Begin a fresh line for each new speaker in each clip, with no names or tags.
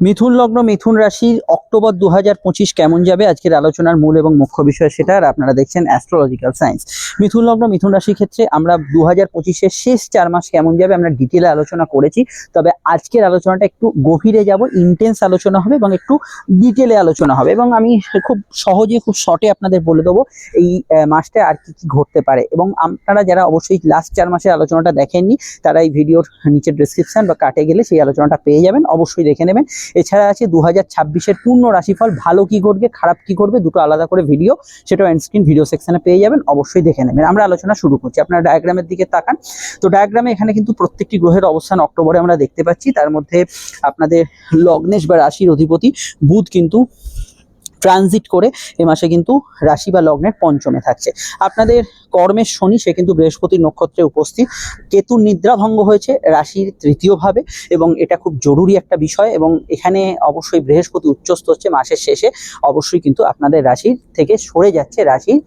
মিথুন লগ্ন, মিথুন রাশির অক্টোবর দু পঁচিশ কেমন যাবে? আজকের আলোচনার মূল এবং মুখ্য বিষয় সেটা, আর আপনারা দেখছেন অ্যাস্ট্রোলজিক্যাল সায়েন্স মিথুন লগ্ন, মিথুন রাশির ক্ষেত্রে আমরা দু হাজার শেষ চার মাস কেমন যাবে আমরা ডিটেলে আলোচনা করেছি। তবে আজকের আলোচনাটা একটু গভীরে যাব ইন্টেন্স আলোচনা হবে এবং একটু ডিটেলে আলোচনা হবে। এবং আমি খুব সহজে, খুব শর্টে আপনাদের বলে দেবো এই মাসটা আর কি কি ঘটতে পারে। এবং আপনারা যারা অবশ্যই লাস্ট চার মাসের আলোচনাটা দেখেননি, তারা এই ভিডিওর নিচের ডিসক্রিপশন বা কাটে গেলে সেই আলোচনাটা পেয়ে যাবেন। অবশ্যই দেখে নেবেন। এছাড়া আছে দু হাজার ছাব্বিশের পূর্ণ রাশিফল, ভালো কি ঘটবে, খারাপ কি ঘটবে, দুটো আলাদা করে ভিডিও সেটা স্ক্রিন ভিডিও সেকশনে পেয়ে যাবেন, অবশ্যই দেখে নেবেন। আমরা আলোচনা শুরু করছি, আপনারা ডায়াগ্রামের দিকে তাকান। তো ডায়াগ্রামে এখানে কিন্তু প্রত্যেকটি গ্রহের অবস্থান অক্টোবরে আমরা দেখতে পাচ্ছি, তার মধ্যে আপনাদের লগ্নেশ বা রাশির অধিপতি বুধ কিন্তু ট্রানজিট করে এ মাসে কিন্তু রাশি বা লগ্নের পঞ্চমে থাকছে। আপনাদের কর্মের শনি, সে কিন্তু বৃহস্পতির নক্ষত্রে উপস্থিত। কেতুর নিদ্রা ভঙ্গ হয়েছে, রাশির তৃতীয় ভাবে, এবং এটা খুব জরুরি একটা বিষয়, এবং এখানে অবশ্যই বৃহস্পতি উচ্চস্থ হচ্ছে মাসের শেষে। অবশ্যই কিন্তু আপনাদের রাশির থেকে সরে যাচ্ছে রাশির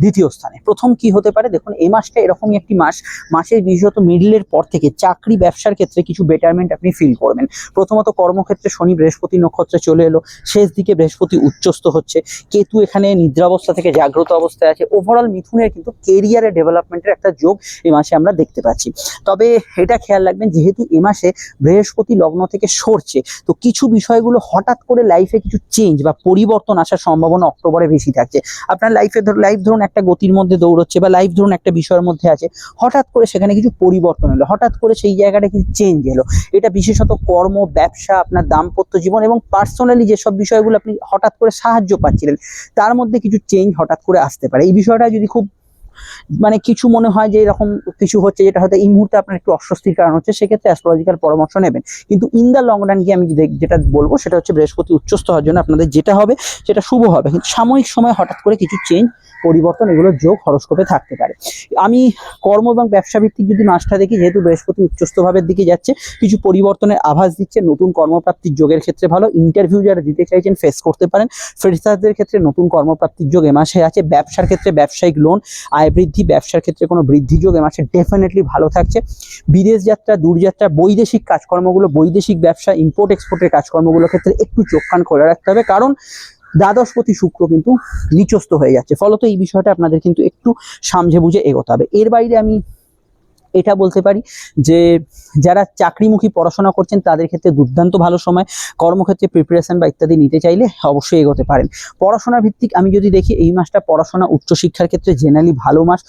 দ্বিতীয় স্থানে। প্রথম কি হতে পারে? দেখুন এই মাসটা এরকমই একটি মাস। মাসের বিশেষত মিডলের পর থেকে চাকরি, ব্যবসার ক্ষেত্রে কিছু বেটারমেন্ট আপনি ফিল করবেন। প্রথমত কর্মক্ষেত্রে শনি বৃহস্পতি নক্ষত্রে চলে এলো। শেষ দিকে বৃহস্পতি উচ্চস্থ হচ্ছে, কেতু এখানে নিদ্রাবস্থা থেকে জাগ্রত অবস্থায় আছে। ওভারঅল মিথুনের কিন্তু কেরিয়ারে ডেভেলপমেন্টের একটা যোগ এই মাসে আমরা দেখতে পাচ্ছি। তবে এটা খেয়াল রাখবেন, যেহেতু এ মাসে বৃহস্পতি লগ্ন থেকে সরছে, তো কিছু বিষয়গুলো হঠাৎ করে লাইফে কিছু চেঞ্জ বা পরিবর্তন আসার সম্ভাবনা অক্টোবরে বেশি থাকছে। আপনার লাইফে লাইফ ধরুন একটা গতির মধ্যে দৌড়চ্ছে বা লাইফ ধরুন একটা বিষয়ের মধ্যে আছে, হঠাৎ করে সেখানে কিছু পরিবর্তন এলো, হঠাৎ করে সেই জায়গাটা কিছু চেঞ্জ এলো। এটা বিশেষত কর্ম, ব্যবসা, আপনার দাম্পত্য জীবন এবং পার্সোনালি যেসব বিষয়গুলো আপনি হঠাৎ করে সাহায্য পাচ্ছিলেন। তার মধ্যে কিছু চেঞ্জ হঠাৎ করে আসতে পারে। এই বিষয়টা যদি খুব মানে কিছু মনে হয় যে এরকম কিছু হচ্ছে যেটা হয়তো এই মুহূর্তে আপনার একটু অস্বস্তির কারণ হচ্ছে, সেক্ষেত্রে অ্যাস্ট্রোলজিক্যাল পরামর্শ নেবেন। কিন্তু ইন দ্য লং রান গিয়ে আমি যেটা বলব সেটা হচ্ছে বৃহস্পতি উচ্চস্থ হওয়ার জন্য আপনাদের যেটা হবে সেটা শুভ হবে। কিন্তু সাময়িক সময় হঠাৎ করে কিছু চেঞ্জ পরিবর্তন এগুলোর যোগ হরস্কোপে থাকতে পারে। আমি কর্ম এবং ব্যবসা ভিত্তিক যদি মাসটা দেখি, যেহেতু বৃহস্পতি উচ্চস্থ ভাবের দিকে যাচ্ছে, কিছু পরিবর্তনের আভাস দিচ্ছে, নতুন কর্মপ্রাপ্তির যোগের ক্ষেত্রে ভালো। ইন্টারভিউ যারা দিতে চাইছেন ফেস করতে পারেন। ফ্রেশারদের ক্ষেত্রে নতুন কর্মপ্রাপ্তির যোগ এ মাসে আছে। ব্যবসার ক্ষেত্রে ব্যবসায়িক লোন আয় বৃদ্ধি, ব্যবসার ক্ষেত্রে কোনো বৃদ্ধি যোগ এ মাসে ডেফিনেটলি ভালো থাকছে। বিদেশ যাত্রা, দূরযাত্রা, বৈদেশিক কাজকর্মগুলো, বৈদেশিক ব্যবসা ইম্পোর্ট এক্সপোর্টের কাজকর্মগুলোর ক্ষেত্রে একটু চোখ কান খোলা রাখতে হবে। কারণ দ্বাদশপতি শুক্র কিন্তু নিচস্ত হয়ে যাচ্ছে। ফলত এই বিষয়টা আপনাদের কিন্তু একটু সামঝে বুঝে এগোতে হবে। এর বাইরে আমি এটা বলতে পারি যে যারা চাকরিমুখী পড়াশোনা করছেন, তাদের ক্ষেত্রে দুর্দান্ত ভালো সময়। কর্মক্ষেত্রে প্রিপারেশন বা ইত্যাদি নিতে চাইলে অবশ্যই এগোতে পারেন। পড়াশোনা ভিত্তিক আমি যদি দেখি, এই মাসটা পড়াশোনা উচ্চশিক্ষার ক্ষেত্রে জেনারেলি ভালো মাস।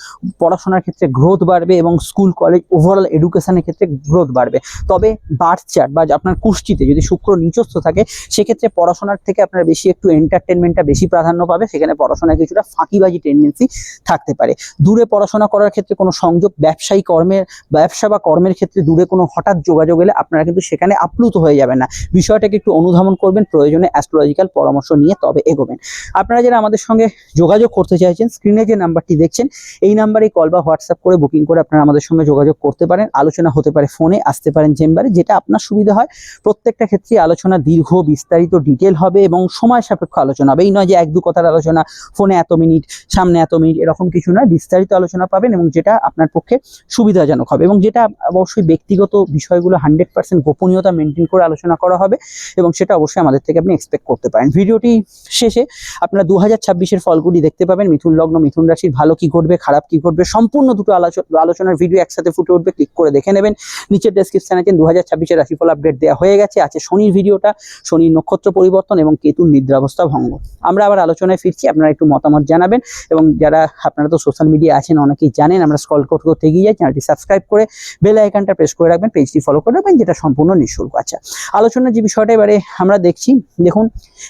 পড়াশোনার ক্ষেত্রে গ্রোথ বাড়বে এবং স্কুল কলেজ ওভারঅল এডুকেশনের ক্ষেত্রে গ্রোথ বাড়বে। তবে বার্থ চার্ট বা আপনার কুষ্টিতে যদি শুক্র নিচস্থ থাকে, সেক্ষেত্রে পড়াশোনার থেকে আপনার বেশি একটু এন্টারটেনমেন্টটা বেশি প্রাধান্য পাবে। সেখানে পড়াশোনায় কিছুটা ফাঁকিবাজি টেন্ডেন্সি থাকতে পারে। দূরে পড়াশোনা করার ক্ষেত্রে কোনো সংযোগ ব্যবসায়ী কর্মের ব্যবসা বা কর্মের ক্ষেত্রে দূরে কোনো হঠাৎ যোগাযোগ এলে আপনারা কিন্তু সেখানে আপ্লুত হয়ে যাবেন না। বিষয়টাকে একটু অনুধাবন করবেন, প্রয়োজনে অ্যাস্ট্রোলজিক্যাল পরামর্শ নিয়ে তবে এগোবেন। আপনারা যারা আমাদের সঙ্গে যোগাযোগ করতে চাইছেন স্ক্রিনে যে নাম্বারটি দেখছেন, এই নাম্বারে কল বা হোয়াটসঅ্যাপ করে বুকিং করে আপনারা আমাদের সঙ্গে যোগাযোগ করতে পারেন। আলোচনা হতে পারে ফোনে আসতে পারেন চেম্বারে যেটা আপনার সুবিধা হয়। প্রত্যেকটা ক্ষেত্রে আলোচনা দীর্ঘ, বিস্তারিত ডিটেল হবে এবং সময় সাপেক্ষ আলোচনা হবে। এই নয় যে এক দু কথার আলোচনা ফোনে এত মিনিট সামনে এত মিনিট এরকম কিছু নয়। বিস্তারিত আলোচনা পাবেন এবং যেটা আপনার পক্ষে সুবিধাজনক হবে এবং যেটা অবশ্যই ব্যক্তিগত বিষয়গুলো হান্ড্রেড পার্সেন্ট গোপনীয়তা মেনটেন করে আলোচনা করা হবে এবং সেটা অবশ্যই আমাদের থেকে আপনি এক্সপেক্ট করতে পারেন। ভিডিওটি শেষে আপনারা দু হাজার ছাব্বিশের ফলগুলি দেখতে পাবেন। মিথুন লগ্ন, মিথুন রাশির ভালো কি ঘটবে, খারাপ কি ঘটবে, সম্পূর্ণ দুটো আলোচ- আলোচনার ভিডিও একসাথে ফুটে উঠবে। ক্লিক করে দেখে নেবেন। নিচের ডেসক্রিপশনে আছেন দু হাজার ছাব্বিশের রাশিফল আপডেট দেওয়া হয়ে গেছে। আছে শনির ভিডিওটা শনির নক্ষত্র পরিবর্তন এবং কেতুর নিদ্রাবস্থা ভঙ্গ। আমরা আবার আলোচনায় ফিরছি, আপনারা একটু মতামত জানাবেন এবং যারা, আপনারা তো সোশ্যাল মিডিয়া আছেন, অনেকেই জানেন, আমরা স্কল করতে এগিয়ে যাই চ্যানেলটি সাবস্ক্রাইব করে বেল আইকনটা প্রেস করে রাখবেন পেজটি ফলো করে রাখবেন, যেটা সম্পূর্ণ নিঃশুল্ক। আচ্ছা আলোচনার যে বিষয়টা এবারে আমরা দেখছি, দেখুন,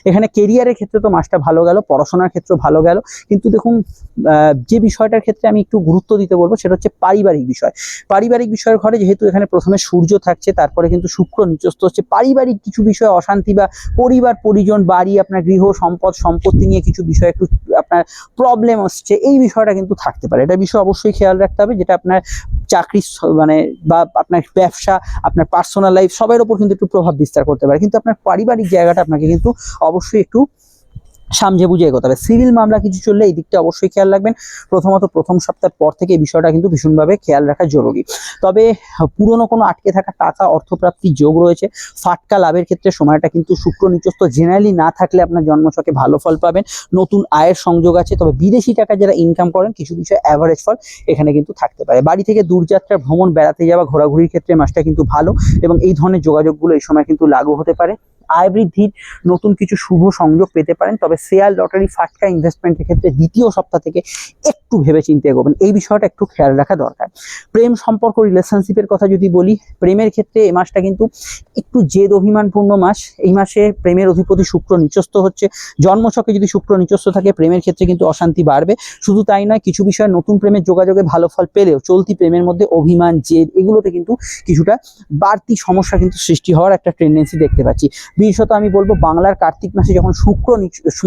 এখানে কেরিয়ারের ক্ষেত্রে তো মাসটা ভালো গেল, পড়াশোনার ক্ষেত্রে ভালো গেল, কিন্তু দেখুন যে বিষয়টার ক্ষেত্রে আমি একটু গুরুত্ব দিতে বলব, সেটা হচ্ছে পারিবারিক বিষয়। পারিবারিক বিষয়ের ঘরে যেহেতু এখানে প্রথমে সূর্য থাকছে, তারপরে কিন্তু শুক্র নিচস্থ হচ্ছে, পারিবারিক কিছু বিষয়ে, অশান্তি বা পরিবার, পরিজন, বাড়ি, আপনার গৃহ, সম্পদ, সম্পত্তি নিয়ে কিছু বিষয়, একটু আপনার প্রবলেম হচ্ছে এই বিষয়টা কিন্তু থাকতে পারে। এটা বিষয় অবশ্যই খেয়াল রাখতে হবে, যেটা আপনার চাকরি মানে বা আপনার ব্যবসা, আপনার পার্সোনাল লাইফ সবার উপর কিন্তু একটু প্রভাব বিস্তার করতে পারে। কিন্তু আপনার পারিবারিক জায়গাটা আপনাকে কিন্তু অবশ্যই একটু সামঝে বুঝে এগোতে হবে। সিভিল মামলা কিছু চললে এই দিকটা অবশ্যই খেয়াল রাখবেন। প্রথমত প্রথম সপ্তাহের পর থেকে এই বিষয়টা কিন্তু ভীষণভাবে খেয়াল রাখা জরুরি। তবে পুরনো কোনো আটকে থাকা টাকা অর্থপ্রাপ্তির যোগ রয়েছে। ফাটকা লাভের ক্ষেত্রে সময়টা কিন্তু শুক্র নিচস্ত জেনারেলি না থাকলে আপনার জন্মছকে ভালো ফল পাবেন। নতুন আয়ের সংযোগ আছে। তবে বিদেশি টাকা যারা ইনকাম করেন, কিছু বিষয়ে অ্যাভারেজ ফল এখানে কিন্তু থাকতে পারে। বাড়ি থেকে দূরযাত্রা, ভ্রমণ, বেড়াতে যাওয়া, ঘোরাঘুরির ক্ষেত্রে মাসটা কিন্তু ভালো এবং এই ধরনের যোগাযোগগুলো এই সময় কিন্তু লাগু হতে পারে। আয় বৃদ্ধির নতুন কিছু শুভ সংযোগ পেতে পারেন। তবে শেয়ার, লটারি, ফাটকা ইনভেস্টমেন্টের ক্ষেত্রে দ্বিতীয় সপ্তাহ থেকে একটু ভেবে চিন্তে এগোবেন। এই বিষয়টা একটু খেয়াল রাখা দরকার। প্রেম সম্পর্ক রিলেশনশিপের কথা যদি বলি, প্রেমের ক্ষেত্রে এই মাসটা কিন্তু একটু জেদ অভিমানপূর্ণ মাস। এই মাসে প্রেমের অধিপতি শুক্র নিচস্থ হচ্ছে। জন্মছকে যদি শুক্র নিচস্থ থাকে, প্রেমের ক্ষেত্রে কিন্তু অশান্তি বাড়বে। শুধু তাই নয়, কিছু বিষয়ে নতুন প্রেমের যোগাযোগে ভালো ফল পেলেও চলতি প্রেমের মধ্যে অভিমান, জেদ, এগুলোতে কিন্তু কিছুটা বাড়তি সমস্যা কিন্তু সৃষ্টি হওয়ার একটা টেন্ডেন্সি দেখতে পাচ্ছি। বিশেষত আমি বলব বাংলার কার্তিক মাসে যখন শুক্র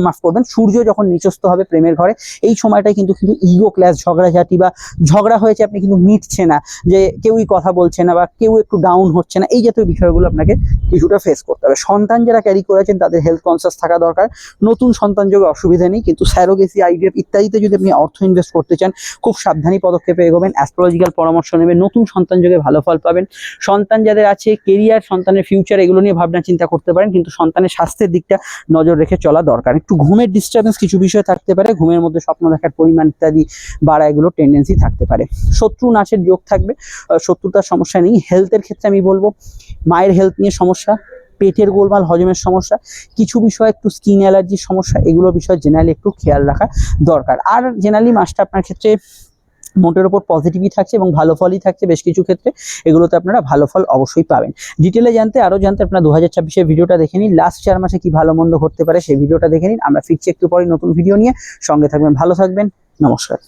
মাফ করবেন সূর্য যখন নিচস্থ হবে প্রেমের ঘরে, এই সময়টাই কিন্তু কিন্তু ইগো ক্লাস ঝগড়াঝাটি বা ঝগড়া হয়েছে আপনি কিন্তু মিটছে না, যে কেউই কথা বলছে না বা কেউ একটু ডাউন হচ্ছে না, এই জাতীয় বিষয়গুলো আপনাকে কিছুটা ফেস করতে হবে। সন্তান যারা ক্যারি করেছেন, তাদের হেলথ কনসিয়াস থাকা দরকার। নতুন সন্তান যোগে অসুবিধা নেই, কিন্তু স্যারোগেসি আইডিএফ ইত্যাদিতে যদি আপনি অর্থ ইনভেস্ট করতে চান, খুব সাবধানী পদক্ষেপে এগোবেন অ্যাস্ট্রোলজিক্যাল পরামর্শ নেবেন, নতুন সন্তান যোগে ভালো ফল পাবেন। সন্তান যাদের আছে কেরিয়ার সন্তানের ফিউচার এগুলো নিয়ে ভাবনা চিন্তা করতে পারেন। কিন্তু সন্তানের স্বাস্থ্যের দিকটা নজর রেখে চলা দরকার। একটু ঘুমের ডিস্টারবেন্স কিছু বিষয় থাকতে পারে, ঘুমের মধ্যে স্বপ্ন দেখার পরিমাণ ইত্যাদি বাড়া এগুলো টেন্ডেন্সি থাকতে পারে। শত্রু নাচের যোগ থাকবে। শত্রুতার সমস্যা নেই। হেলথের ক্ষেত্রে আমি বলব, মায়ের হেলথ নিয়ে সমস্যা, পেটের গোলমাল, হজমের সমস্যা, কিছু বিষয় একটু স্কিন অ্যালার্জির সমস্যা, এগুলো বিষয় জেনারেলি একটু খেয়াল রাখা দরকার। আর জেনারেলি মাসটা আপনার ক্ষেত্রে মোটের ওপর পজিটিভই থাকছে এবং ভালো ফলই থাকছে বেশ কিছু ক্ষেত্রে। এগুলোতে আপনারা ভালো ফল অবশ্যই পাবেন। ডিটেলে জানতে আরও জানতে আপনারা দু হাজার ছাব্বিশের ভিডিওটা দেখে নিন। লাস্ট চার মাসে কি ভালো মন্দ ঘটতে পারে সেই ভিডিওটা দেখে নিন। আমরা ফিরছি একটু পরে নতুন ভিডিও নিয়ে। সঙ্গে থাকবেন, ভালো থাকবেন। নমস্কার।